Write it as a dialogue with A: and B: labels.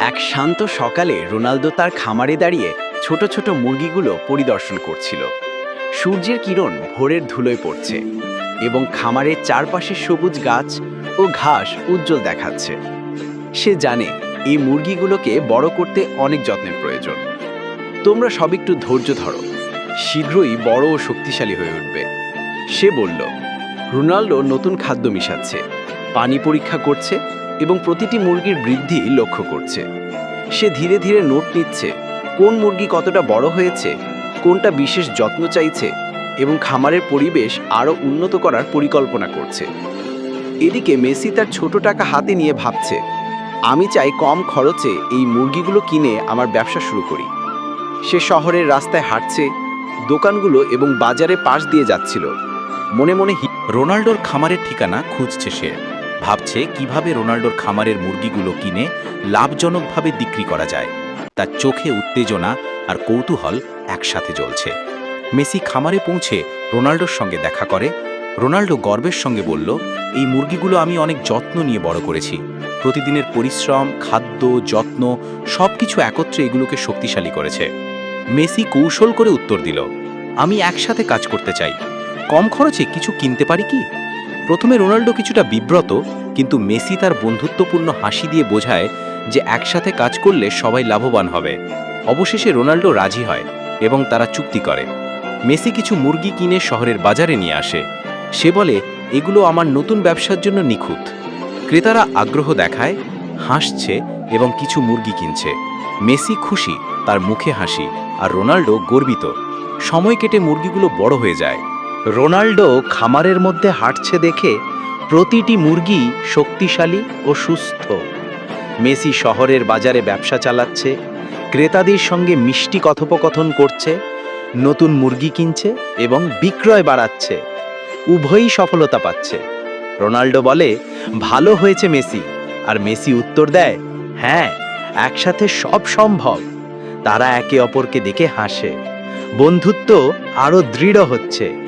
A: এক শান্ত সকালে রোনালদো তার খামারে দাঁড়িয়ে ছোট ছোট মুরগিগুলো পরিদর্শন করছিল। সূর্যের কিরণ ভোরের ধুলোয় পড়ছে এবং খামারের চারপাশে সবুজ গাছ ও ঘাস উজ্জ্বল দেখাচ্ছে। সে জানে এই মুরগিগুলোকে বড় করতে অনেক যত্নের প্রয়োজন। তোমরা সব একটু ধৈর্য ধরো, শীঘ্রই বড় ও শক্তিশালী হয়ে উঠবে। সে বলল রোনাল্ডো নতুন খাদ্য মিশাচ্ছে, পানি পরীক্ষা করছে এবং প্রতিটি মুরগির বৃদ্ধি লক্ষ্য করছে। সে ধীরে ধীরে নোট নিচ্ছে কোন মুরগি কতটা বড় হয়েছে, কোনটা বিশেষ যত্ন চাইছে এবং খামারের পরিবেশ আরও উন্নত করার পরিকল্পনা করছে। এদিকে মেসি তার ছোট টাকা হাতে নিয়ে ভাবছে, আমি চাই কম খরচে এই মুরগিগুলো কিনে আমার ব্যবসা শুরু করি। সে শহরের রাস্তায় হাঁটছে, দোকানগুলো এবং বাজারে পাশ দিয়ে যাচ্ছিল। মনে মনে
B: রোনাল্ডোর খামারের ঠিকানা খুঁজছে সে। ভাবছে কীভাবে রোনাল্ডোর খামারের মুরগিগুলো কিনে লাভজনকভাবে বিক্রি করা যায়। তার চোখে উত্তেজনা আর কৌতূহল একসাথে জ্বলছে। মেসি খামারে পৌঁছে রোনাল্ডোর সঙ্গে দেখা করে। রোনাল্ডো গর্বের সঙ্গে বলল, এই মুরগিগুলো আমি অনেক যত্ন নিয়ে বড় করেছি। প্রতিদিনের পরিশ্রম, খাদ্য, যত্ন সব কিছু একত্রে এগুলোকে শক্তিশালী করেছে। মেসি কৌশল করে উত্তর দিল, আমি একসাথে কাজ করতে চাই। কম খরচে কিছু কিনতে পারি কি? প্রথমে রোনাল্ডো কিছুটা বিব্রত, কিন্তু মেসি তার বন্ধুত্বপূর্ণ হাসি দিয়ে বোঝায় যে একসাথে কাজ করলে সবাই লাভবান হবে। অবশেষে রোনাল্ডো রাজি হয় এবং তারা চুক্তি করে। মেসি কিছু মুরগি কিনে শহরের বাজারে নিয়ে আসে। সে বলে, এগুলো আমার নতুন ব্যবসার জন্য নিখুঁত। ক্রেতারা আগ্রহ দেখায়, হাসছে এবং কিছু মুরগি কিনছে। মেসি খুশি, তার মুখে হাসি, আর রোনাল্ডো গর্বিত। সময় কেটে মুরগিগুলো বড় হয়ে যায়।
C: রোনাল্ডো খামারের মধ্যে হাঁটছে দেখে প্রতিটি মুরগি শক্তিশালী ও সুস্থ। মেসি শহরের বাজারে ব্যবসা চালাচ্ছে, ক্রেতাদের সঙ্গে মিষ্টি কথোপকথন করছে, নতুন মুরগি কিনছে এবং বিক্রয় বাড়াচ্ছে। উভয়ই সফলতা পাচ্ছে। রোনাল্ডো বলে, ভালো হয়েছে মেসি। আর মেসি উত্তর দেয় হ্যাঁ একসাথে সব সম্ভব। তারা একে অপরকে দেখে হাসে। বন্ধুত্ব আরও দৃঢ় হচ্ছে।